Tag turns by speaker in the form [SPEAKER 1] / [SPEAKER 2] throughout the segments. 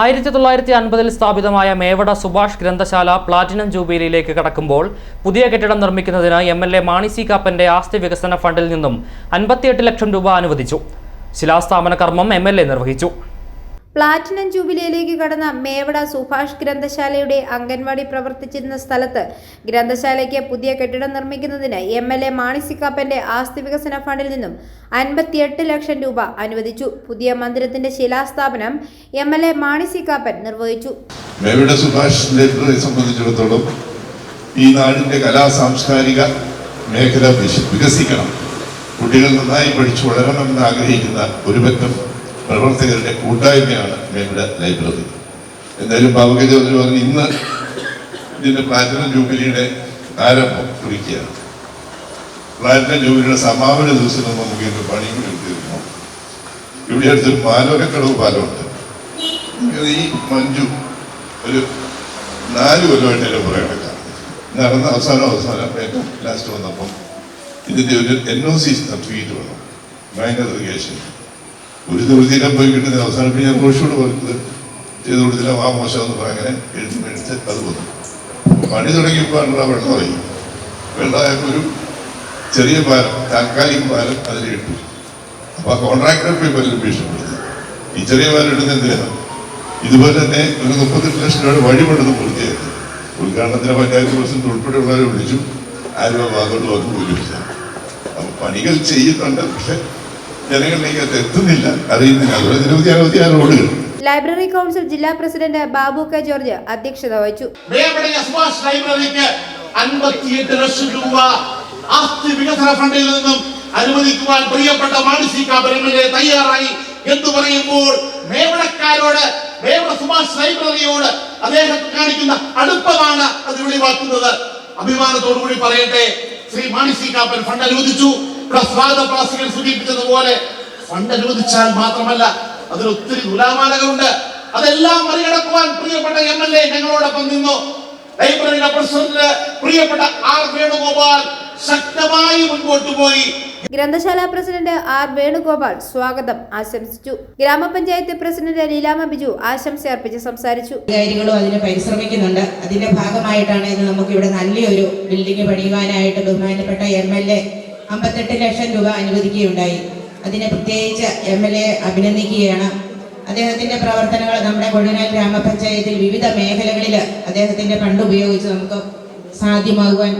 [SPEAKER 1] ആയിരത്തി തൊള്ളായിരത്തി അൻപതിൽ സ്ഥാപിതമായ മേവട സുഭാഷ് ഗ്രന്ഥശാല പ്ലാറ്റിനം ജൂബിലിയിലേക്ക് കടക്കുമ്പോൾ പുതിയ കെട്ടിടം നിർമ്മിക്കുന്നതിന് M L A Mani C കാപ്പന്റെ ആസ്തി വികസന ഫണ്ടിൽ നിന്നും അൻപത്തിയെട്ട് ലക്ഷം രൂപ അനുവദിച്ചു. ശിലാസ്ഥാപന കർമ്മം എം നിർവഹിച്ചു.
[SPEAKER 2] പ്ലാറ്റിനം ജൂബിലിയിലേക്ക് കടന്ന മേവട സുഭാഷ് ഗ്രന്ഥശാലയുടെ അംഗൻവാടി പ്രവർത്തിച്ചിരുന്ന സ്ഥലത്ത് ഗ്രന്ഥശാലയ്ക്ക് പുതിയ കെട്ടിടം നിർമ്മിക്കുന്നതിന് എം എൽ എ മാണിസിക്കാപ്പന്റെ ആസ്തി വികസന ഫണ്ടിൽ നിന്നും അൻപത്തിയെട്ട് ലക്ഷം രൂപ അനുവദിച്ചു. പുതിയ മന്ദിരത്തിന്റെ ശിലാസ്ഥാപനം എം എൽ എ മാണിസിക്കാപ്പൻ നിർവഹിച്ചു.
[SPEAKER 3] മേവട സംബന്ധിച്ചിടത്തോളം ഈ നാടിന്റെ കലാ സാംസ്കാരിക മേഖല വികസിക്കണം കുട്ടികൾ നന്നായി പഠിച്ചു വളരണമെന്ന് ആഗ്രഹിക്കുന്ന ഒരുപറ്റം പ്രവർത്തകരുടെ കൂട്ടായ്മയാണ് ഞങ്ങളുടെ ലൈബ്രറി എന്തായാലും ബാബുക ചൗധരി പറഞ്ഞു ഇന്ന് ഇതിന്റെ പ്ലാറ്റിനം ജൂബിലിയുടെ ആരംഭം കുറിക്കുകയാണ്. പ്ലാറ്റിനം ജൂബിലിയുടെ സമാപന ദിവസം നമുക്ക് ഇതിന്റെ പണിയും എടുത്തിരുന്നു. ഇവിടെ അടുത്തൊരു പാലോരക്കടവ് പാലമുണ്ട്. ഈ മഞ്ജു ഒരു നാല് കൊല്ലമായിട്ട് എന്റെ പുറകെ കിടക്കാം നടന്ന അവസാനം അവസാനം ഏറ്റവും ലാസ്റ്റ് വന്നപ്പം ഇതിന്റെ ഒരു എൻ ഒ സി സർട്ടിഫിക്കറ്റ് വേണം ബാങ്ക് ഇറിഗേഷൻ ഒരു ദിവസം പോയി കിട്ടുന്ന അവസാനം പിന്നെ ഞാൻ കോഴിക്കോട് പറഞ്ഞത് ചെയ്ത് കൊടുത്തില്ല ആ മോശം എന്ന് പറഞ്ഞ് അങ്ങനെ എഴുതി മേടിച്ച് അത് വന്നു. പണി തുടങ്ങിയപ്പോൾ ആ വെള്ളമായി വെള്ളമായപ്പോൾ ഒരു ചെറിയ പാലം താൽക്കാലിക പാലം അതിൽ ഇട്ടു. അപ്പോൾ ആ കോൺട്രാക്ടർ പോയി പലരും ഭീഷണിപ്പെടുത്തി ഈ ചെറിയ പാലം ഇടുന്ന എന്തിനാണ് ഇതുപോലെ തന്നെ ഒരു മുപ്പത്തെട്ട് ലക്ഷം രൂപയുടെ വഴിപെടുന്നത് പൂർത്തിയായിരുന്നു ഉദ്ഘാടനത്തിന് പഞ്ചായത്ത് പ്രസിഡന്റ് ഉൾപ്പെടെയുള്ളവരെ വിളിച്ചു. ആരും ആ ഭാഗത്തോട്ട് വന്ന് പോലും അപ്പോൾ പണികൾ ചെയ്യുന്നുണ്ട് പക്ഷെ ജനങ്ങളിലേക്ക് അത് എത്തുന്നില്ല. അറിയുന്നില്ല അതുപോലെ നിരവധി അനവധി ആ റോഡുകൾ
[SPEAKER 2] ലൈബ്രറി കൗൺസിൽ ജില്ലാ പ്രസിഡന്റ് ബാബു കെ ജോർജ് അധ്യക്ഷത വഹിച്ചു.
[SPEAKER 4] ലൈബ്രറിക്ക് അൻപത്തിയെട്ട് ലക്ഷം രൂപ ആസ്തി വികസന ഫണ്ടിൽ നിന്നും അനുവദിക്കുവാൻ പ്രിയപ്പെട്ട മാനസിക കാപരമിലെ തയ്യാറായി എന്ന് പറയുമ്പോൾ മേവടക്കാരോട് മേവട സുഭാഷ് ലൈബ്രറിയോട് അദ്ദേഹം കാണിക്കുന്ന അടുപ്പമാണ് അത് വെളിവാക്കുന്നത്. അഭിമാനത്തോടുകൂടി പറയട്ടെ ശ്രീ മാണി സി കാപ്പൻ ഫണ്ട് അനുവദിച്ചു. ഇവിടെ സ്വാഗത പ്രാസികൾ സൂചിപ്പിച്ചതുപോലെ ഫണ്ട് അനുവദിച്ചാൽ മാത്രമല്ല അതിൽ ഒത്തിരി തുലാമാലകളുണ്ട് അതെല്ലാം മറികടക്കുവാൻ പ്രിയപ്പെട്ട എം എൽ എ ഞങ്ങളോടൊപ്പം നിന്നു. ലൈബ്രറിയുടെ പ്രസിഡന്റ് പ്രിയപ്പെട്ട ആർ വേണുഗോപാൽ ശക്തമായി മുൻപോട്ട് പോയി.
[SPEAKER 2] ഗ്രന്ഥശാല പ്രസിഡന്റ് ആർ വേണുഗോപാൽ സ്വാഗതം ആശംസിച്ചു. ഗ്രാമപഞ്ചായത്ത് പ്രസിഡന്റ് ലീലാമ ബിജു ആശംസ അർപ്പിച്ച് സംസാരിച്ചു.
[SPEAKER 5] അധികാരികളും അതിന് പരിശ്രമിക്കുന്നുണ്ട്. അതിന്റെ ഭാഗമായിട്ടാണ് ഇന്ന് നമുക്ക് ഇവിടെ നല്ലൊരു ബിൽഡിംഗ് പണിയുവാനായിട്ട് ബഹുമാനപ്പെട്ട എം എൽ എ അമ്പത്തെട്ട് ലക്ഷം രൂപ അനുവദിക്കുകയുണ്ടായി. അതിനെ പ്രത്യേകിച്ച് എം എൽ എ അഭിനന്ദിക്കുകയാണ്. അദ്ദേഹത്തിന്റെ പ്രവർത്തനങ്ങൾ നമ്മുടെ കൊഴുനാൽ ഗ്രാമപഞ്ചായത്തിൽ വിവിധ മേഖലകളിൽ അദ്ദേഹത്തിന്റെ ഫണ്ട് ഉപയോഗിച്ച് നമുക്ക് സാധ്യമാകുവാൻ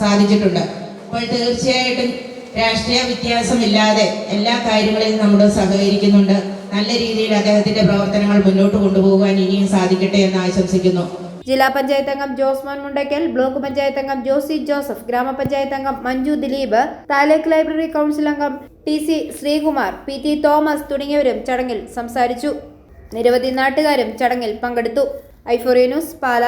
[SPEAKER 5] സാധിച്ചിട്ടുണ്ട്. അപ്പോൾ തീർച്ചയായിട്ടും രാഷ്ട്രീയ വ്യത്യാസമില്ലാതെ എല്ലാ കാര്യങ്ങളിലും നമ്മൾ സഹകരിക്കുന്നുണ്ട്. നല്ല രീതിയിൽ അദ്ദേഹത്തിന്റെ പ്രവർത്തനങ്ങൾ മുന്നോട്ട് കൊണ്ടുപോകാൻ ഇനിയും സാധിക്കട്ടെ എന്ന് ആശംസിക്കുന്നു.
[SPEAKER 2] ജില്ലാ പഞ്ചായത്ത് അംഗം ജോസ്മോൻ മുണ്ടയ്ക്കൽ ബ്ലോക്ക് പഞ്ചായത്ത് അംഗം ജോസി ജോസഫ് ഗ്രാമപഞ്ചായത്ത് അംഗം മഞ്ജു ദിലീപ് താലൂക്ക് ലൈബ്രറി കൗൺസിൽ അംഗം T C Sreekumar P T Thomas തുടങ്ങിയവരും ചടങ്ങിൽ സംസാരിച്ചു. നിരവധി നാട്ടുകാരും ചടങ്ങിൽ പങ്കെടുത്തു. ഐഫോറിയ ന്യൂസ് പാല.